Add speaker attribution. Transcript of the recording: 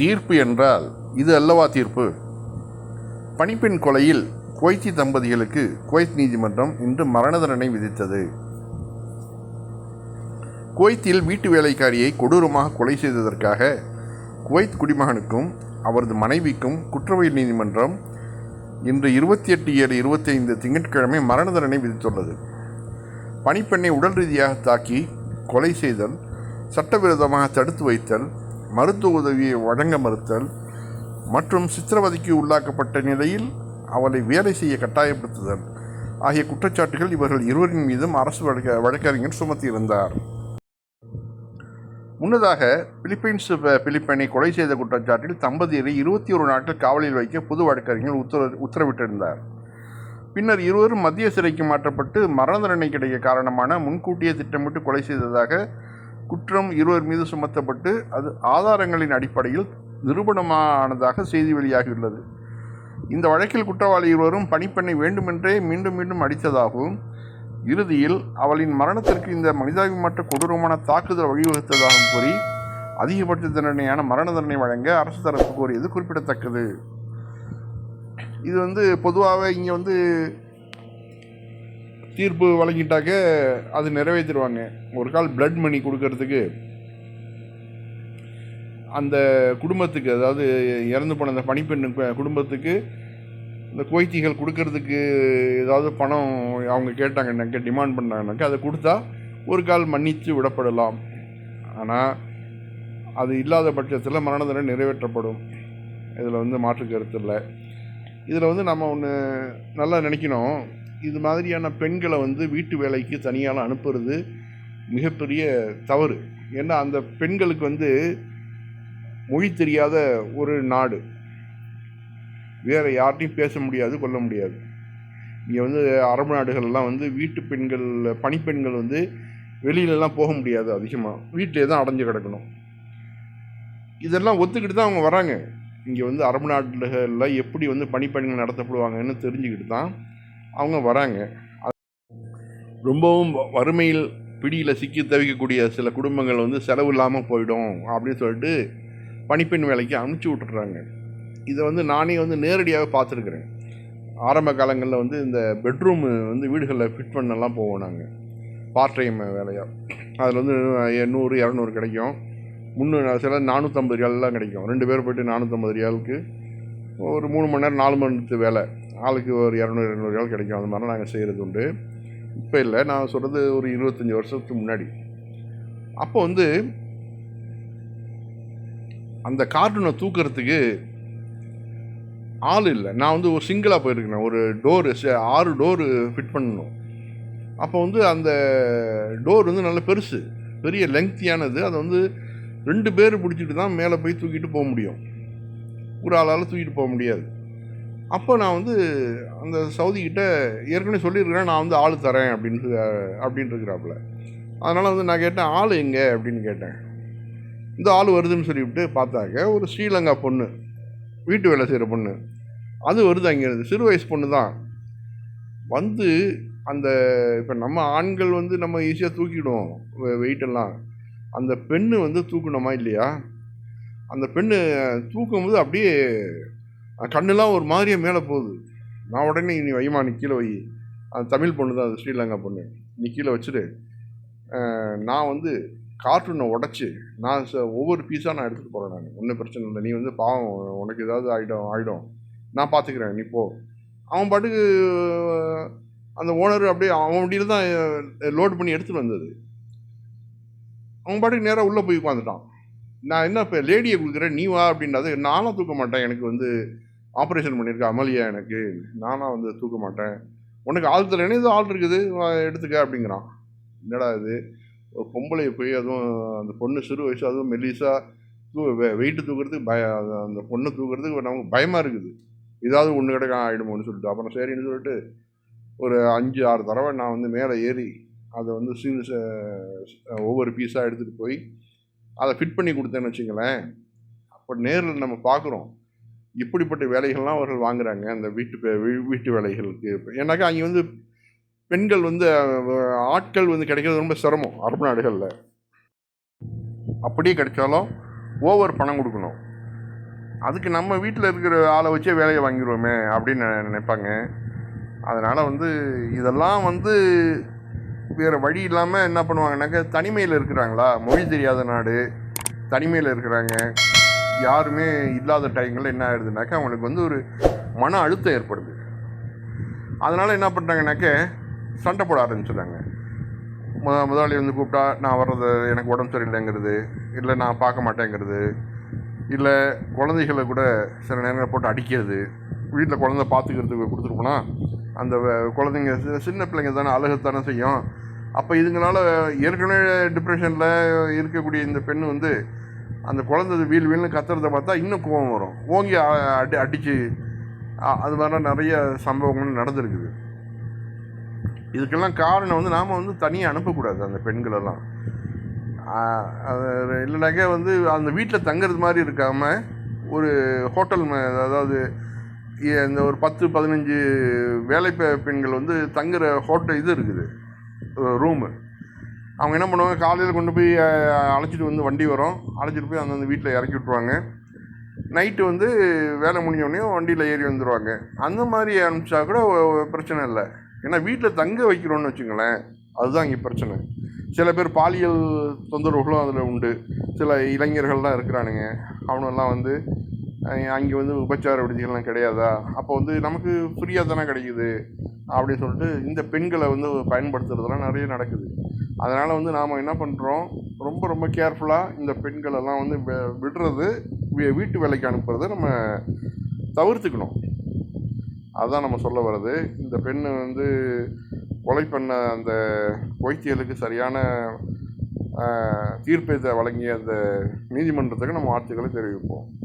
Speaker 1: தீர்ப்பு என்றால் இது அல்லவா தீர்ப்பு? பணிப்பெண் கொலையில் குவைத்தி தம்பதிகளுக்கு குவைத் நீதிமன்றம் இன்று மரண தண்டனை விதித்தது. குவைத்தில் வீட்டு வேலைக்காரியை கொடூரமாக கொலை செய்ததற்காக குவைத் குடிமகனுக்கும் அவரது மனைவிக்கும் குற்றவியல் நீதிமன்றம் இன்று இருபத்தி எட்டு ஏழு இருபத்தைந்து திங்கட்கிழமை மரண தண்டனை விதித்துள்ளது. பணிப்பெண்ணை உடல் ரீதியாக தாக்கி கொலை செய்தல் சட்டவிரோதமாக தடுத்து வைத்தல் மருத்துவ உதவியை வழங்க மறுத்தல் மற்றும் சித்திரவதைக்கு உள்ளாக்கப்பட்ட நிலையில் அவளை வேலை செய்ய கட்டாயப்படுத்துதல். ஆகிய குற்றச்சாட்டுகள் இவர்கள் இருவரின் மீதும் அரசு வழக்க வழக்கறிஞர் சுமத்தியிருந்தார் முன்னதாக பிலிப்பைன்ஸ் பிலிப்பைனை கொலை செய்த குற்றச்சாட்டில் தம்பதியரை இருபத்தி ஒரு நாட்கள் காவலில் வைக்க புது வழக்கறிஞர் உத்தர உத்தரவிட்டிருந்தார். பின்னர் இருவரும் மத்திய சிறைக்கு மாற்றப்பட்டு மரண தண்டனை கிடைக்க காரணமான முன்கூட்டியே திட்டமிட்டு கொலை செய்ததாக குற்றம் இருவர் மீது சுமத்தப்பட்டு அது ஆதாரங்களின் அடிப்படையில் நிரூபணமானதாக செய்தி வெளியாகியுள்ளது. இந்த வழக்கில் குற்றவாளி இருவரும் பணிப்பெண்ணை வேண்டுமென்றே மீண்டும் மீண்டும் அடித்ததாகவும் இறுதியில் அவளின் மரணத்திற்கு இந்த மனிதாபிமற்ற கொடூரமான தாக்குதல் வழிவகுத்ததாகவும் கூறி அதிகபட்ச தண்டனையான மரண தண்டனை வழங்க அரசு தரப்பு கோரியது குறிப்பிடத்தக்கது. இது வந்து பொதுவாகவே இங்கே வந்து தீர்ப்பு வழங்கிட்டாக்க அது நிறைவேற்றிடுவாங்க ஒரு கால் பிளட் மணி கொடுக்கறதுக்கு அந்த குடும்பத்துக்கு அதாவது இறந்து போன அந்த பணிப்பெண் குடும்பத்துக்கு இந்த குவைத்திகள் கொடுக்கறதுக்கு ஏதாவது பணம் அவங்க கேட்டாங்கன்னாக்க டிமாண்ட் பண்ணாங்கனாக்கா அதை கொடுத்தா ஒரு கால் மன்னித்து விடப்படலாம். ஆனால் அது இல்லாத பட்சத்தில் மரண தண்டனை நிறைவேற்றப்படும். இதில் வந்து மாற்று கருத்து இல்லை. இதில் வந்து நம்ம ஒன்று நல்லா நினைக்கணும். இது மாதிரியான பெண்களை வந்து வீட்டு வேலைக்கு தனியால் அனுப்புறது மிகப்பெரிய தவறு. ஏன்னா அந்த பெண்களுக்கு வந்து மொழி தெரியாத ஒரு நாடு. வேறு யார்ட்டையும் பேச முடியாது கொள்ள முடியாது. இங்கே வந்து அரபு நாடுகள்லாம் வந்து வீட்டு பெண்கள் பணிப்பெண்கள் வந்து வெளியிலலாம் போக முடியாது அதிகமாக வீட்டிலே தான் அடைஞ்சு கிடக்கணும். இதெல்லாம் ஒத்துக்கிட்டு தான் அவங்க வராங்க. இங்கே வந்து அரபு நாடுகளில் எப்படி வந்து பணிப்பெண்கள் நடத்தப்படுவாங்கன்னு தெரிஞ்சுக்கிட்டு தான் அவங்க வராங்க. அது ரொம்பவும் வ- வறுமையில் பிடியில் சிக்கி தவிக்கக்கூடிய சில குடும்பங்கள் வந்து செலவு இல்லாமல் போயிடும் அப்படின்னு சொல்லிட்டு பணிப்பெண் வேலைக்கு அனுப்பிச்சி விட்டுறாங்க. இதை வந்து நானே வந்து நேரடியாக பார்த்துருக்குறேன். ஆரம்ப காலங்களில் வந்து இந்த பெட்ரூம் வந்து வீடுகளில் ஃபிட் பண்ணலாம் போவோம் நாங்கள் பார்ட் டைம் வேலையாக அதில் வந்து எண்ணூறு இரநூறு கிடைக்கும். முந்நூறு சில நானூற்றம்பது ரியாலெலாம் கிடைக்கும். ரெண்டு பேர் போய்ட்டு நானூற்றம்பது ரியாலுக்கு ஒரு மூணு மணி நேரம் நாலு மணி நேரத்து வேலை. ஆளுக்கு ஒரு இரநூறு இரநூறு வேலை கிடைக்கும். அந்த மாதிரிலாம் நாங்கள் செய்கிறது உண்டு. இப்போ இல்லை நான் சொல்கிறது ஒரு இருபத்தஞ்சி வருஷத்துக்கு முன்னாடி. அப்போ வந்து அந்த கார்ட்டூனை தூக்கிறதுக்கு ஆள் இல்லை. நான் வந்து ஒரு சிங்கிளாக போயிருக்கிறேன் ஒரு டோரு ஆறு டோரு ஃபிட் பண்ணணும். அப்போ வந்து அந்த டோர் வந்து நல்ல பெருசு. பெரிய லெங்க்தியானது அதை வந்து ரெண்டு பேர் பிடிச்சிட்டு தான் மேலே போய் தூக்கிட்டு போக முடியும். ஒரு ஆளால் தூக்கிட்டு போக முடியாது. அப்போ நான் வந்து அந்த சவுதிக்கிட்ட ஏற்கனவே சொல்லியிருக்கிறேன் நான் வந்து ஆள் தரேன் அப்படின்னு அப்படின்ட்டு இருக்கிறாப்புல அதனால் வந்து நான் கேட்டேன் ஆள் எங்கே? அப்படின்னு கேட்டேன். இந்த ஆள் வருதுன்னு சொல்லிவிட்டு பார்த்தாக்க ஒரு ஸ்ரீலங்கா பொண்ணு வீட்டு வேலை செய்கிற பொண்ணு. அது வருது அங்கேருந்து சிறு வயசு பொண்ணு தான் வந்து அந்த இப்போ நம்ம ஆண்கள் வந்து நம்ம ஈஸியாக தூக்கிடுவோம் வெயிட்டெல்லாம் அந்த பெண்ணு வந்து தூக்கணுமா இல்லையா? அந்த பெண்ணு தூக்கும்போது அப்படியே கண்ணெல்லாம் ஒரு மாதிரியே மேலே போகுது. நான் உடனே நீ வைமா நீ கீழே வை. அந்த தமிழ் பொண்ணு தான் அது ஸ்ரீலங்கா பொண்ணு. நீ கீழே வச்சுட்டு நான் வந்து கார்ட்டூனை உடச்சி நான் ச- ஒவ்வொரு பீஸாக நான் எடுத்துகிட்டு போகிறேன் நான். ஒன்றும் பிரச்சனை இல்லை. நீ வந்து பாவம் உனக்கு ஏதாவது ஆகிடும் ஆகிடும் நான் பார்த்துக்கிறேன் நீ போ. அவன் பாட்டுக்கு அந்த ஓனர் அப்படியே அவன் வண்டியில் தான் லோட் பண்ணி எடுத்துகிட்டு வந்தது. அவன் பாட்டுக்கு நேராக உள்ளே போய் உட்காந்துட்டான். நான் என்ன இப்போ லேடியை கொடுக்குறேன் நீ வா அப்படின்றது நானும் தூக்க மாட்டேன். எனக்கு வந்து ஆப்ரேஷன் பண்ணியிருக்க அமளியா எனக்கு. நானாக வந்து தூக்க மாட்டேன். உனக்கு ஆள் தரேன்னு இது ஆள் இருக்குது. எடுத்துக்க அப்படிங்கிறான். என்னடா இது? ஒரு பொம்பளை போய் அதுவும் அந்த பொண்ணு சிறு வயசு அதுவும் மெல்லிசா தூ வெயிட்டு தூக்குறதுக்கு பய அந்த பொண்ணை தூக்குறதுக்கு நமக்கு பயமாக இருக்குது. ஏதாவது ஒன்று கிடக்க ஆகிடுமோன்னு சொல்லிட்டு. அப்புறம் சரின்னு சொல்லிட்டு ஒரு அஞ்சு ஆறு தடவை நான் வந்து மேலே ஏறி அதை வந்து சிறு ஒவ்வொரு பீஸாக எடுத்துகிட்டு போய் அதை ஃபிட் பண்ணி கொடுத்தேன்னு வச்சுங்களேன் அப்போ நேரில் நம்ம பார்க்குறோம். இப்படிப்பட்ட வேலைகள்லாம் அவர்கள் வாங்குகிறாங்க அந்த வீட்டு வீட்டு வேலைகளுக்கு. ஏன்னாக்கா அங்கே வந்து பெண்கள் வந்து ஆட்கள் வந்து கிடைக்கிறது ரொம்ப சிரமம் அரபு நாடுகளில். அப்படியே கிடைச்சாலும் ஓவர் பணம் கொடுக்கணும். அதுக்கு நம்ம வீட்டில் இருக்கிற ஆளை வச்சே வேலையை வாங்கிடுவோமே அப்படின்னு நினைப்பாங்க. அதனால் வந்து இதெல்லாம் வந்து வேறு வழி இல்லாமல் என்ன பண்ணுவாங்கனாக்கா தனிமையில் இருக்கிறாங்களா? மொழி தெரியாத நாடு தனிமையில் இருக்கிறாங்க. யாருமே இல்லாத டைமில் என்ன ஆயிடுதுனாக்கா அவங்களுக்கு வந்து ஒரு மன அழுத்தம் ஏற்படுது. அதனால் என்ன பண்ணுறாங்கனாக்க சண்டை போட ஆரம்பிச்சிடுறாங்க. முத முதலாளி வந்து கூப்பிட்டா நான் வர்றது எனக்கு உடம்பு சரியில்லைங்கிறது இல்லை நான் பார்க்க மாட்டேங்கிறது இல்லை குழந்தைகளை கூட சில நேரங்கள் போட்டு அடிக்கிறது வீட்டில் குழந்தை பார்த்துக்கிறதுக்கு கொடுத்துட்டு அந்த வ- குழந்தைங்க சி- சின்ன பிள்ளைங்க தானே அழகத்தானே செய்யும். அப்போ இதுங்களால ஏற்கனவே டிப்ரெஷனில் இருக்கக்கூடிய இந்த பெண் வந்து அந்த குழந்தை வீல் வீல்னு கத்துறத பார்த்தா இன்னும் கோவம் வரும். ஓங்கி அடி அடித்து அது மாதிரிலாம் நிறைய சம்பவங்கள் நடந்திருக்குது. இதுக்கெல்லாம் காரணம் வந்து நாம் வந்து தனியாக அனுப்பக்கூடாது அந்த பெண்களெல்லாம். இல்லைனாக்கா வந்து அந்த வீட்டில் தங்குறது மாதிரி இருக்காமல் ஒரு ஹோட்டல் அதாவது இந்த ஒரு பத்து பதினஞ்சு வேலை பெண்கள் வந்து தங்குற ஹோட்டல் இது இருக்குது. ரூமு. அவங்க என்ன பண்ணுவாங்க காலையில் கொண்டு போய் அழைச்சிட்டு வந்து வண்டி வரும். அழைச்சிட்டு போய் அந்தந்த வீட்டில் இறக்கி விட்ருவாங்க நைட்டு வந்து வேலை முடிஞ்சோடனே வண்டியில் ஏறி வந்துடுவாங்க அந்த மாதிரி அனுப்பிச்சா கூட பிரச்சனை இல்லை. ஏன்னா வீட்டில் தங்க வைக்கிறோன்னு வச்சுங்களேன் அதுதான் இங்கே பிரச்சனை. சில பேர் பாலியல் தொந்தரவுகளும் அதில் உண்டு. சில இளைஞர்கள்லாம் இருக்கிறானுங்க. அவனெல்லாம் வந்து அங்கே வந்து உபச்சார விடுதிகள்லாம் கிடையாதா? அப்போ வந்து நமக்கு ஃப்ரீயாக தானே கிடைக்குது? அப்படின்னு சொல்லிட்டு இந்த பெண்களை வந்து பயன்படுத்துறதெல்லாம் நிறைய நடக்குது. அதனால் வந்து நாம் என்ன பண்ணுறோம் ரொம்ப ரொம்ப கேர்ஃபுல்லாக இந்த பெண்களெல்லாம் வந்து விடுறது வீ- வீட்டு வேலைக்கு அனுப்புறத நம்ம தவிர்த்துக்கணும். அதுதான் நம்ம சொல்ல வர்றது. இந்த பெண் வந்து கொலை பண்ண அந்த வைத்தியலுக்கு சரியான தீர்ப்பை வழங்கிய அந்த நீதிமன்றத்துக்கு நம்ம ஆட்சிகளை தெரிவிப்போம்.